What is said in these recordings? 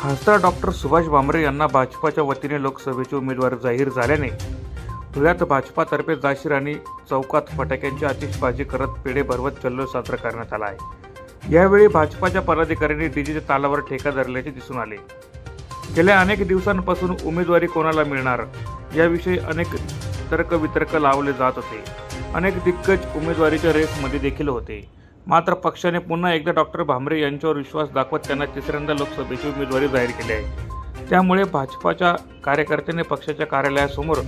खासदार डॉक्टर सुभाष भामरे यांना भाजपाच्या वतीने लोकसभेचे उमेदवार जाहीर झाल्याने धुळ्यात भाजपातर्फे जाशीर आणि चौकात फटाक्यांची आतिषबाजी करत पेढे भरवत जल्लोष साजरा करण्यात आला आहे. यावेळी भाजपाच्या पदाधिकाऱ्यांनी डीजेच्या तालावर ठेका धरल्याचे दिसून आले. गेल्या अनेक दिवसांपासून उमेदवारी कोणाला मिळणार याविषयी अनेक तर्कवितर्क लावले जात होते. अनेक दिग्गज उमेदवारीच्या रेसमध्ये देखील होते. मात्र पक्षाने पुन्हा एकदा डॉक्टर भामरे यांच्यावर विश्वास दाखवत त्यांना तिसऱ्यांदा लोकसभेची उमेदवारी जाहीर केली आहे. त्यामुळे भाजपाच्या कार्यकर्त्यांनी पक्षाच्या कार्यालयासमोर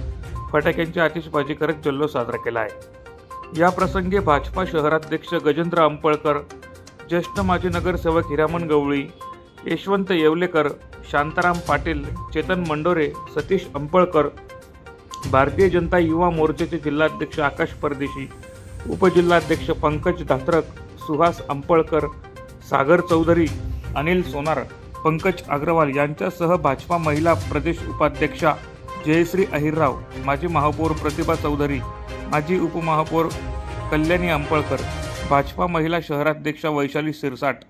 फटाक्यांची आतिषबाजी करत जल्लोष साजरा केला आहे. या प्रसंगी भाजपा शहराध्यक्ष गजेंद्र अंपळकर ज्येष्ठ माजी नगरसेवक हिरामन गवळी यशवंत येवलेकर शांताराम पाटील चेतन मंडोरे सतीश अंपळकर भारतीय जनता युवा मोर्चाचे जिल्हाध्यक्ष आकाश परदेशी उपजिल्हाध्यक्ष पंकज धात्रक सुहास अंपळकर सागर चौधरी अनिल सोनार पंकज अग्रवाल यांच्यासह भाजपा महिला प्रदेश उपाध्यक्षा जयश्री अहिरराव माजी महापौर प्रतिभा चौधरी माजी उपमहापौर कल्याणी अंपळकर भाजपा महिला शहराध्यक्षा वैशाली सिरसाट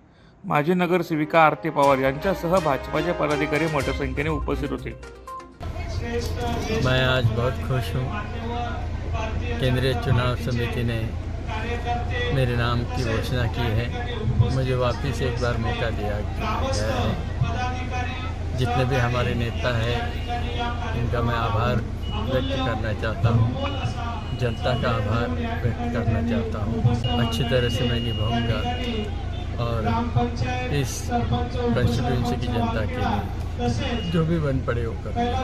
माजी नगरसेविका आरती पवार यांच्यासह भाजपाचे पदाधिकारी मोठ्या संख्येने उपस्थित होते. मैं आज बहुत खुश हूँ। केंद्रीय चुनाव समिति ने मेरे नाम की घोषणा की है। मुझे वापस एक बार मौका दिया गया है। जितने भी हमारे नेता हैं, इनका मैं आभार व्यक्त करना चाहता हूँ। जनता का आभार व्यक्त करना चाहता हूँ। अच्छी तरह से मैं निभाऊँगा और इस कंस्टिट्यूंसी की जनता के लिए जो भी बन पड़े वो करूँगा।